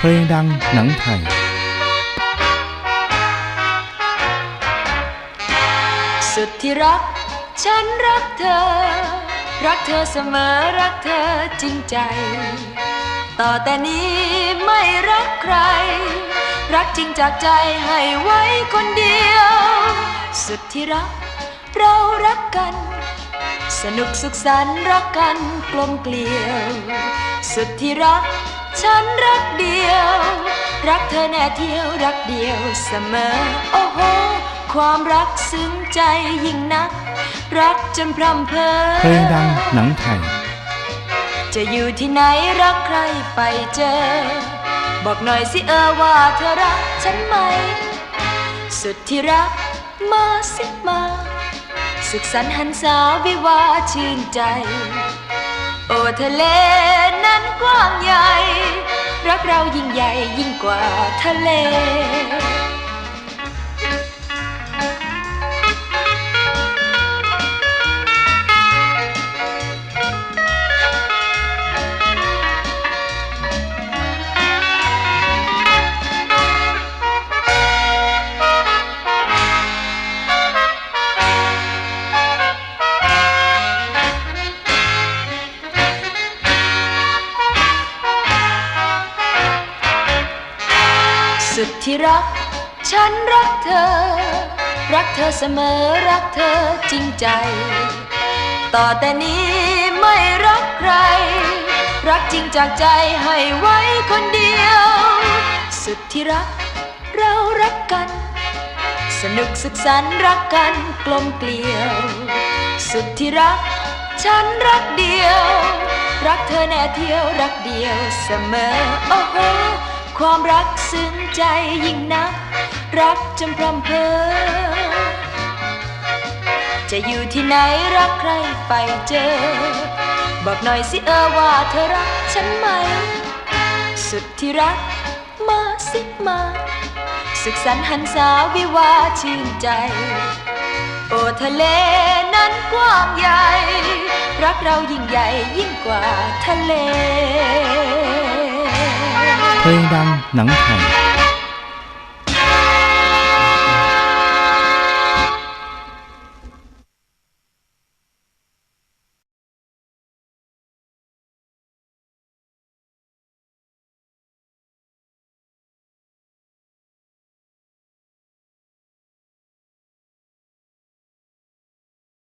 เพลงดังหนังไทย สุดที่รัก ฉันรักเธอ รักเธอเสมอรักเธอจริงใจ ต่อแต่นี้ไม่รักใคร รักจริงจากใจให้ไว้คนเดียว สุดที่รัก เรารักกัน สนุกสุขสันต์รักกันกลมเกลียว สุดที่รัก ฉันรัก รักเธอแน่เที่ยวรักเดียวเสมอ โอ้โห ความรักซึ้งใจยิ่งนัก รักจนพร่ำเพอเพลงดังหนังไทย จะอยู่ที่ไหนรักใครไปเจอ บอกหน่อยสิเออว่าเธอรักฉันไหม สุดที่รักมาสิมา สุขสันต์หันษาวิวาห์ชื่นใจ โอ้ทะเลนั้นกว้างใหญ่ รักเรายิ่งใหญ่ยิ่งกว่าทะเล สุดที่รัก ฉันรักเธอ รักเธอเสมอรักเธอจริงใจ ต่อแต่นี้ไม่รักใคร รักจริงจากใจให้ไว้คนเดียว สุดที่รัก เรารักกัน สนุกสุขสันต์รักกันกลมเกลียว สุดที่รัก ฉันรักเดียว รักเธอแน่เที่ยวรักเดียวเสมอโอ้โห ความรักซึ้งใจยิ่งนัก รักจนพร่ำเพอ จะอยู่ที่ไหนรักใครไปเจอ บอกหน่อยสิเออว่าเธอรักฉันไหม สุดที่รักมาสิมา สุขสันต์หันษาวิวาชื่นใจ โอทะเลนั้นกว้างใหญ่ รักเรายิ่งใหญ่ยิ่งกว่าทะเล 黑方能很